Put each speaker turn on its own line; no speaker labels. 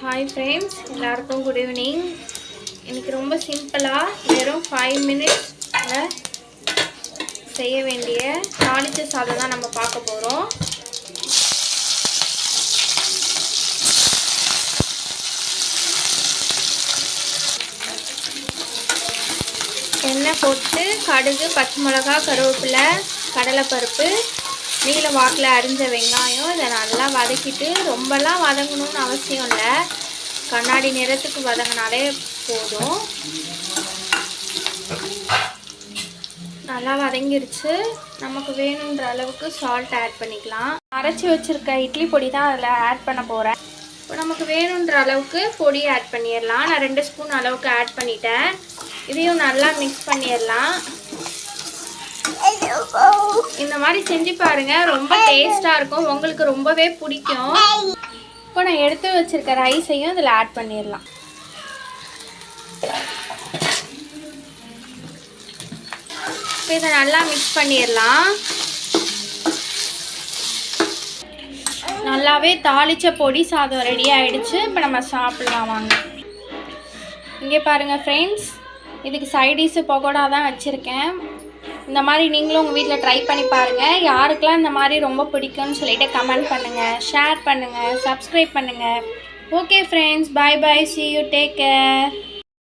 Hi friends எல்லாருக்கும் good evening இன்றைக்கி ரொம்ப சிம்பிளாக வெறும் ஃபைவ் மினிட்ஸில் செய்ய வேண்டிய தாளிச்ச சாதம் தான் நம்ம பார்க்க போகிறோம் எண்ணெய் போட்டு கடுகு பச்சை மிளகா கருவேப்பிலை கடலைப்பருப்பு நீளம் வாக்கில் அரிஞ்ச வெங்காயம் இதை நல்லா வதக்கிட்டு ரொம்பலாம் வதங்கணும்னு அவசியம் இல்லை. கண்ணாடி நிறத்துக்கு வதங்கினாலே போதும். நல்லா வதங்கிருச்சு. நமக்கு வேணுன்ற அளவுக்கு சால்ட் ஆட் பண்ணிக்கலாம். அரைச்சி வச்சுருக்க இட்லி பொடி தான் அதில் ஆட் பண்ண போகிறேன் இப்போ நமக்கு வேணுன்ற அளவுக்கு பொடி ஆட் பண்ணிடலாம். நான் ரெண்டு ஸ்பூன் அளவுக்கு ஆட் பண்ணிட்டேன். இதையும் நல்லா மிக்ஸ் பண்ணிடலாம். இந்த மாதிரி செஞ்சு பாருங்க. ரொம்ப டேஸ்டா இருக்கும். உங்களுக்கு ரொம்பவே பிடிக்கும். இப்போ நான் எடுத்து வச்சிருக்க ரைஸையும் இதில் ஆட் பண்ணிடலாம். இப்போ இதை நல்லா மிக்ஸ் பண்ணிடலாம். நல்லாவே தாளிச்ச பொடி சாதம் ரெடி ஆயிடுச்சு. இப்போ நம்ம சாப்பிடலாம் வாங்க. இங்கே பாருங்கள் ஃப்ரெண்ட்ஸ் இதுக்கு சைடிஷு பகோடா தான் வச்சுருக்கேன். இந்த மாதிரி நீங்களும் உங்கள் வீட்டில் ட்ரை பண்ணி பாருங்கள் யாருக்கெல்லாம் இந்த மாதிரி ரொம்ப பிடிக்கும்னு சொல்லிவிட்டு கமெண்ட் பண்ணுங்கள் ஷேர் பண்ணுங்கள் சப்ஸ்கிரைப் பண்ணுங்கள் okay friends bye bye see you take care